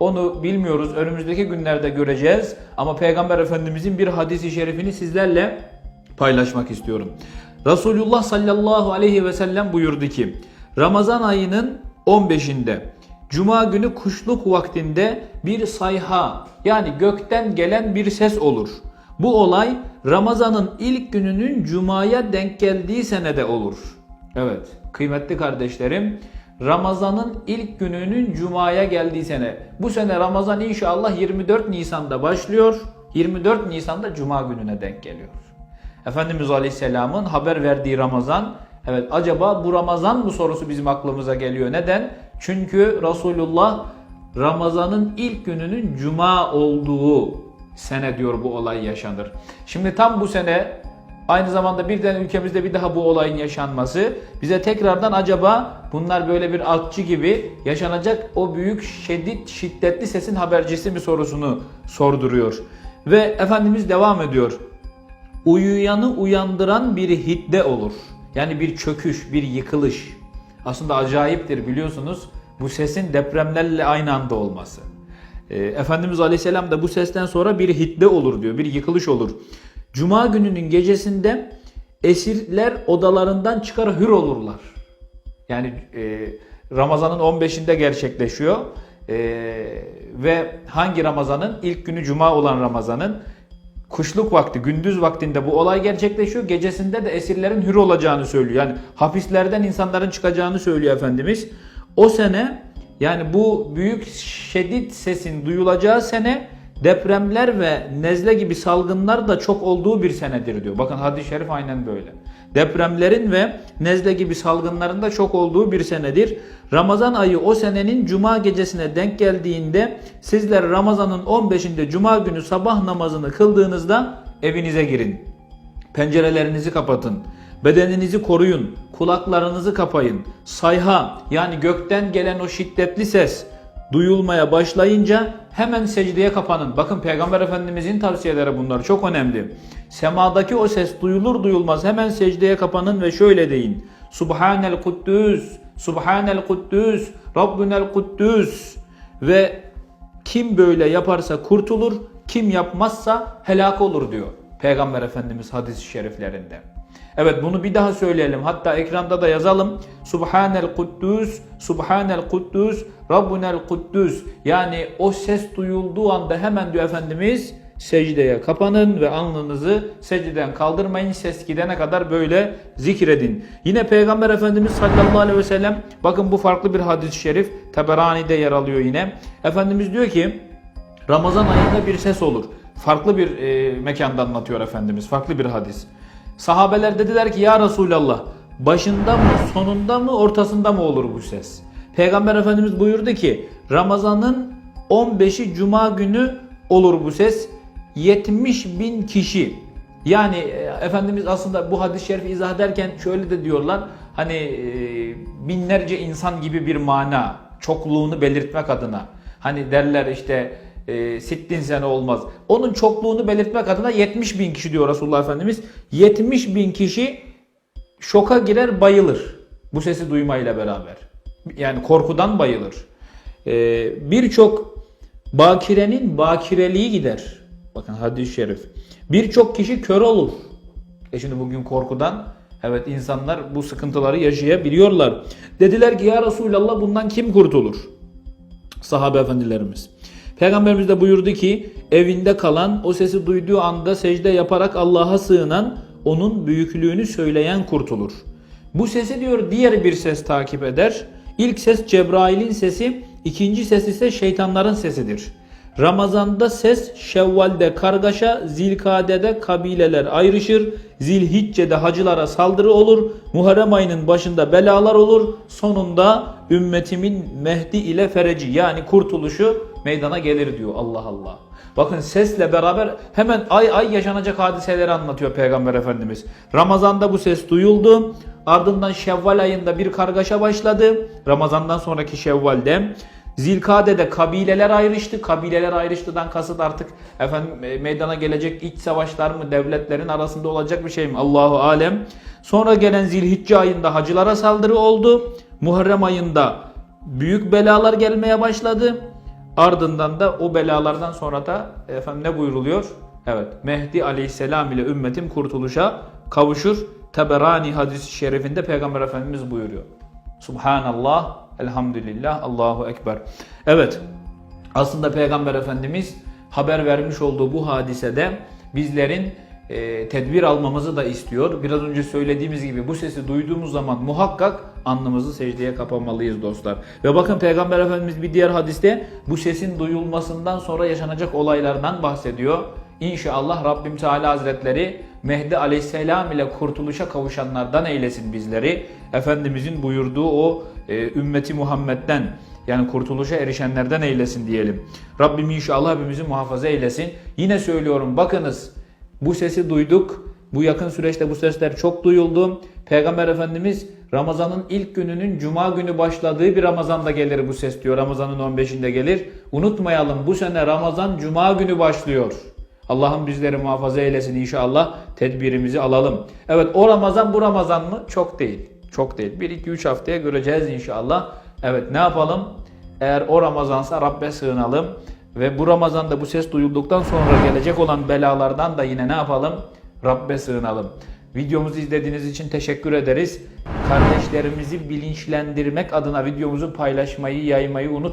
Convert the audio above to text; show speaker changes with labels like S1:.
S1: Onu bilmiyoruz. Önümüzdeki günlerde göreceğiz. Ama Peygamber Efendimizin bir hadisi şerifini sizlerle paylaşmak istiyorum. Resulullah sallallahu aleyhi ve sellem buyurdu ki Ramazan ayının 15'inde Cuma günü kuşluk vaktinde bir sayha yani gökten gelen bir ses olur. Bu olay Ramazan'ın ilk gününün Cuma'ya denk geldiği senede olur. Evet kıymetli kardeşlerim Ramazan'ın ilk gününün Cuma'ya geldiği sene. Bu sene Ramazan inşallah 24 Nisan'da başlıyor. 24 Nisan'da Cuma gününe denk geliyor. Efendimiz Aleyhisselam'ın haber verdiği Ramazan. Evet acaba bu Ramazan mı sorusu bizim aklımıza geliyor. Neden? Çünkü Resulullah Ramazan'ın ilk gününün Cuma olduğu sene diyor bu olay yaşanır. Şimdi tam bu sene Aynı zamanda birden ülkemizde bir daha bu olayın yaşanması bize tekrardan acaba bunlar böyle bir altçı gibi yaşanacak o büyük şiddet şiddetli sesin habercisi mi sorusunu sorduruyor. Ve Efendimiz devam ediyor. Uyuyanı uyandıran bir hidde olur. Yani bir çöküş, bir yıkılış. Aslında acayiptir biliyorsunuz bu sesin depremlerle aynı anda olması. Ee, Efendimiz Aleyhisselam da bu sesten sonra bir hidde olur diyor, bir yıkılış olur. Cuma gününün gecesinde esirler odalarından çıkar hür olurlar. Yani e, Ramazan'ın 15'inde gerçekleşiyor. E, ve hangi Ramazan'ın? ilk günü Cuma olan Ramazan'ın kuşluk vakti, gündüz vaktinde bu olay gerçekleşiyor. Gecesinde de esirlerin hür olacağını söylüyor. Yani hapislerden insanların çıkacağını söylüyor Efendimiz. O sene yani bu büyük şiddet sesin duyulacağı sene depremler ve nezle gibi salgınlar da çok olduğu bir senedir diyor. Bakın hadis-i şerif aynen böyle. Depremlerin ve nezle gibi salgınların da çok olduğu bir senedir. Ramazan ayı o senenin cuma gecesine denk geldiğinde sizler Ramazan'ın 15'inde cuma günü sabah namazını kıldığınızda evinize girin. Pencerelerinizi kapatın. Bedeninizi koruyun. Kulaklarınızı kapayın. Sayha yani gökten gelen o şiddetli ses duyulmaya başlayınca hemen secdeye kapanın. Bakın Peygamber Efendimizin tavsiyeleri bunlar çok önemli. Semadaki o ses duyulur duyulmaz hemen secdeye kapanın ve şöyle deyin. Subhanel Kuddüs, Subhanel Kuddüs, Rabbunel Kuddüs ve kim böyle yaparsa kurtulur, kim yapmazsa helak olur diyor Peygamber Efendimiz hadis-i şeriflerinde. Evet bunu bir daha söyleyelim. Hatta ekranda da yazalım. Subhanel Kuddüs, Subhanel Kuddüs, Rabbunel Kuddüs. Yani o ses duyulduğu anda hemen diyor Efendimiz secdeye kapanın ve alnınızı secdeden kaldırmayın. Ses gidene kadar böyle zikredin. Yine Peygamber Efendimiz sallallahu aleyhi ve sellem bakın bu farklı bir hadis-i şerif. Taberani'de yer alıyor yine. Efendimiz diyor ki Ramazan ayında bir ses olur. Farklı bir e, mekanda anlatıyor Efendimiz. Farklı bir hadis. Sahabeler dediler ki ya Resulallah başında mı sonunda mı ortasında mı olur bu ses? Peygamber Efendimiz buyurdu ki Ramazan'ın 15'i Cuma günü olur bu ses. 70 bin kişi yani e, Efendimiz aslında bu hadis-i şerifi izah ederken şöyle de diyorlar hani e, binlerce insan gibi bir mana çokluğunu belirtmek adına. Hani derler işte e, sittin sene olmaz. Onun çokluğunu belirtmek adına 70 bin kişi diyor Resulullah Efendimiz. 70 bin kişi şoka girer bayılır. Bu sesi duymayla beraber. Yani korkudan bayılır. E, Birçok bakirenin bakireliği gider. Bakın hadis-i şerif. Birçok kişi kör olur. E şimdi bugün korkudan evet insanlar bu sıkıntıları yaşayabiliyorlar. Dediler ki ya Resulallah bundan kim kurtulur? Sahabe efendilerimiz. Peygamberimiz de buyurdu ki evinde kalan o sesi duyduğu anda secde yaparak Allah'a sığınan onun büyüklüğünü söyleyen kurtulur. Bu sesi diyor diğer bir ses takip eder. İlk ses Cebrail'in sesi, ikinci ses ise şeytanların sesidir. Ramazanda ses, Şevval'de kargaşa, Zilkade'de kabileler ayrışır, Zilhicce'de hacılara saldırı olur, Muharrem ayının başında belalar olur, sonunda ümmetimin Mehdi ile fereci yani kurtuluşu meydana gelir diyor Allah Allah. Bakın sesle beraber hemen ay ay yaşanacak hadiseleri anlatıyor Peygamber Efendimiz. Ramazanda bu ses duyuldu. Ardından Şevval ayında bir kargaşa başladı. Ramazandan sonraki Şevval'de. Zilkade'de kabileler ayrıştı. Kabileler ayrıştıdan kasıt artık efendim e, meydana gelecek iç savaşlar mı devletlerin arasında olacak bir şey mi? Allahu alem. Sonra gelen Zilhicce ayında hacılara saldırı oldu. Muharrem ayında büyük belalar gelmeye başladı. Ardından da o belalardan sonra da efendim ne buyuruluyor? Evet. Mehdi aleyhisselam ile ümmetim kurtuluşa kavuşur. Teberani hadisi şerifinde Peygamber Efendimiz buyuruyor. Subhanallah, elhamdülillah, Allahu Ekber. Evet. Aslında Peygamber Efendimiz haber vermiş olduğu bu hadisede bizlerin e, tedbir almamızı da istiyor. Biraz önce söylediğimiz gibi bu sesi duyduğumuz zaman muhakkak alnımızı secdeye kapamalıyız dostlar. Ve bakın Peygamber Efendimiz bir diğer hadiste bu sesin duyulmasından sonra yaşanacak olaylardan bahsediyor. İnşallah Rabbim Teala Hazretleri Mehdi Aleyhisselam ile kurtuluşa kavuşanlardan eylesin bizleri. Efendimizin buyurduğu o e, ümmeti Muhammed'den yani kurtuluşa erişenlerden eylesin diyelim. Rabbim inşallah hepimizi muhafaza eylesin. Yine söylüyorum bakınız bu sesi duyduk. Bu yakın süreçte bu sesler çok duyuldu. Peygamber Efendimiz Ramazan'ın ilk gününün cuma günü başladığı bir Ramazan'da gelir bu ses diyor. Ramazan'ın 15'inde gelir. Unutmayalım bu sene Ramazan cuma günü başlıyor. Allah'ım bizleri muhafaza eylesin inşallah. Tedbirimizi alalım. Evet o Ramazan bu Ramazan mı? Çok değil. Çok değil. 1-2-3 haftaya göreceğiz inşallah. Evet ne yapalım? Eğer o Ramazansa Rabbe sığınalım. Ve bu Ramazan'da bu ses duyulduktan sonra gelecek olan belalardan da yine ne yapalım? Rabbe sığınalım. Videomuzu izlediğiniz için teşekkür ederiz. Kardeşlerimizi bilinçlendirmek adına videomuzu paylaşmayı, yaymayı unutmayın.